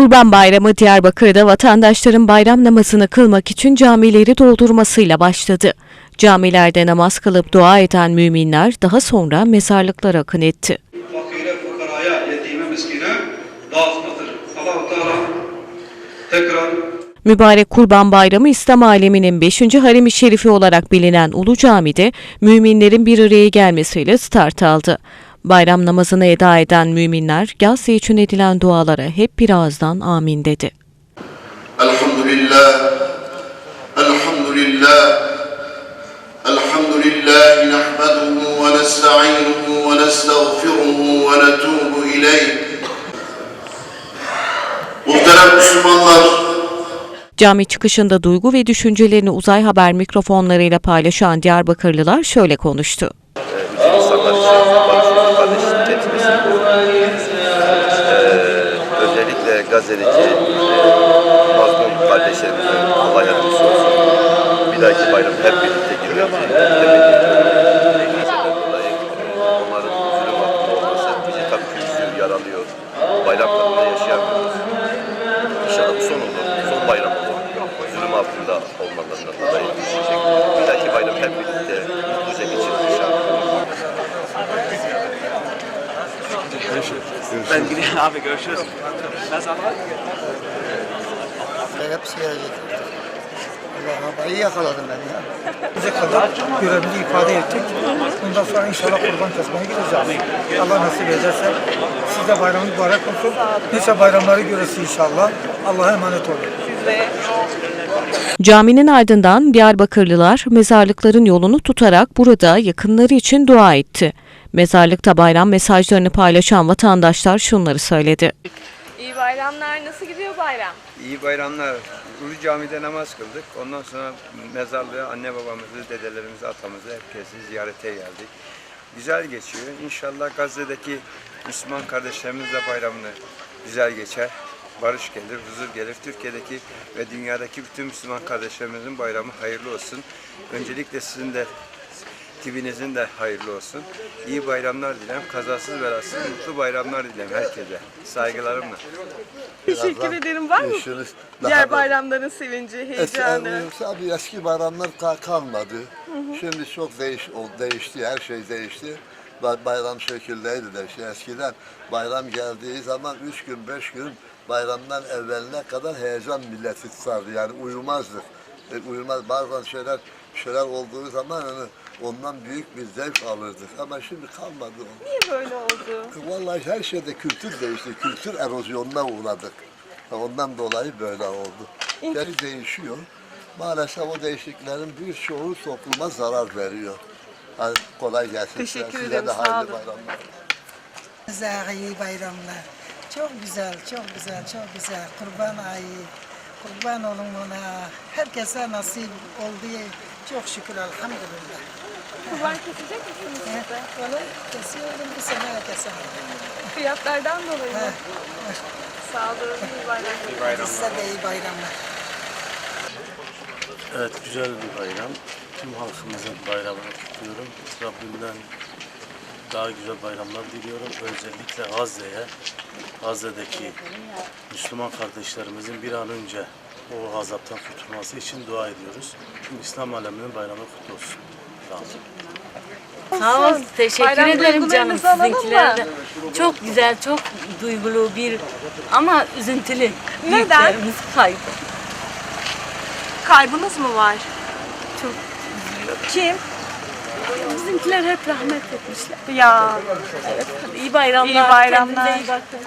Kurban Bayramı Diyarbakır'da vatandaşların bayram namazını kılmak için camileri doldurmasıyla başladı. Camilerde namaz kılıp dua eden müminler daha sonra mezarlıklara akın etti. fakire, fukaraya, yetime, miskine Teala tekrar Mübarek Kurban Bayramı İslam aleminin 5. harem-i şerifi olarak bilinen Ulu Cami'de müminlerin bir araya gelmesiyle start aldı. Bayram namazını eda eden müminler Gazze için edilen dualara hep bir ağızdan amin dedi. Elhamdülillah, elhamdülillah, elhamdülillahi nehmeduhu ve nesta'inuhu ve nestağfiruhu ve netubu ileyh. Muhterem Müslümanlar, Cami çıkışında duygu ve düşüncelerini uzay haber mikrofonlarıyla paylaşan Diyarbakırlılar şöyle konuştu. Ee, Gazze'deki e, mazlum kardeşlerimize Allah yardımcısı olsun. Bir dahaki bayram hep birlikte girmemizi temenni ediyorum. Onların zulüm altında olması bizi tabii ki yaralıyor. Bayram tadında yaşayamıyoruz. İnşallah bu son olur, son bayram olur. Zulüm altında olmalarından dolayı. Bir dahaki bayram hep birlikte mutluca geçiririz inşallah. Ben gidiyorum abi görüşürüz. Ben sana Hepsi gelecek. Allah iyi yakaladın beni ya. Bize kadar görevini ifade ettik. Bundan sonra inşallah kurban kesmeye gideceğiz. Allah nasip ederse siz de bayramınız mübarek olsun. Nice bayramları görürsün inşallah. Allah'a emanet olun. Caminin ardından Diyarbakırlılar mezarlıkların yolunu tutarak burada yakınları için dua etti. Mezarlıkta bayram mesajlarını paylaşan vatandaşlar şunları söyledi. İyi bayramlar. Nasıl gidiyor bayram? İyi bayramlar. Ulu Cami'de namaz kıldık. Ondan sonra mezarlığa anne babamızı, dedelerimizi, atamızı, herkesi ziyarete geldik. Güzel geçiyor. İnşallah Gazze'deki Müslüman kardeşlerimizle bayramını güzel geçer. Barış gelir, huzur gelir. Türkiye'deki ve dünyadaki bütün Müslüman kardeşlerimizin bayramı hayırlı olsun. Öncelikle sizin de Tibinizin de hayırlı olsun. İyi bayramlar dilerim. Kazasız belasız mutlu bayramlar dilerim herkese. Saygılarımla. Teşekkür ederim. Var mı Yaşınız diğer bayramların sevinci, heyecanı? Eski, tabii eski bayramlar ka- kalmadı. Şimdi çok değiş, o- değişti, her şey değişti. Ba- Bayram şekildeydi de işte eskiden bayram geldiği zaman üç gün, beş gün bayramdan evveline kadar heyecan milleti tutardı. Yani uyumazdık. E, uyumaz. Bazen şeyler şeyler olduğu zaman hani ondan büyük bir zevk alırdık. Ama şimdi kalmadı. o. Niye böyle oldu? Vallahi her şeyde kültür değişti. Kültür erozyonuna uğradık. Ondan dolayı böyle oldu. Geri değişiyor. Maalesef o değişikliklerin birçoğu topluma zarar veriyor. Hadi kolay gelsin. Teşekkür Size ederim, de sağ hayırlı olun. bayramlar. Size iyi bayramlar. Çok güzel, çok güzel, çok güzel. Kurban ayı. Kurban olun ona. Herkese nasip oldu. Çok şükür elhamdülillah. Kurban kesecek misiniz siz de? Valla kesiyorum bu sene kesemem. Fiyatlardan dolayı mı? Sağ olun. İyi bayramlar. Size de iyi bayramlar. Evet güzel bir bayram. Tüm halkımızın bayramını kutluyorum. Rabbimden daha güzel bayramlar diliyorum. Özellikle Gazze'ye, Gazze'deki Müslüman kardeşlerimizin bir an önce o azaptan kurtulması için dua ediyoruz. Tüm İslam aleminin bayramı kutlu olsun. Sağ ol. Teşekkür Bayram ederim canım duygularınızı alalım mı? sizinkiler de. Çok güzel, çok duygulu bir ama üzüntülü. Neden? Büyüklerimiz kaybı. Kaybınız mı var? Çok Kim? Bizimkiler hep rahmet etmişler. Ya Evet. İyi bayramlar. İyi bayramlar. Kendinize iyi bakın.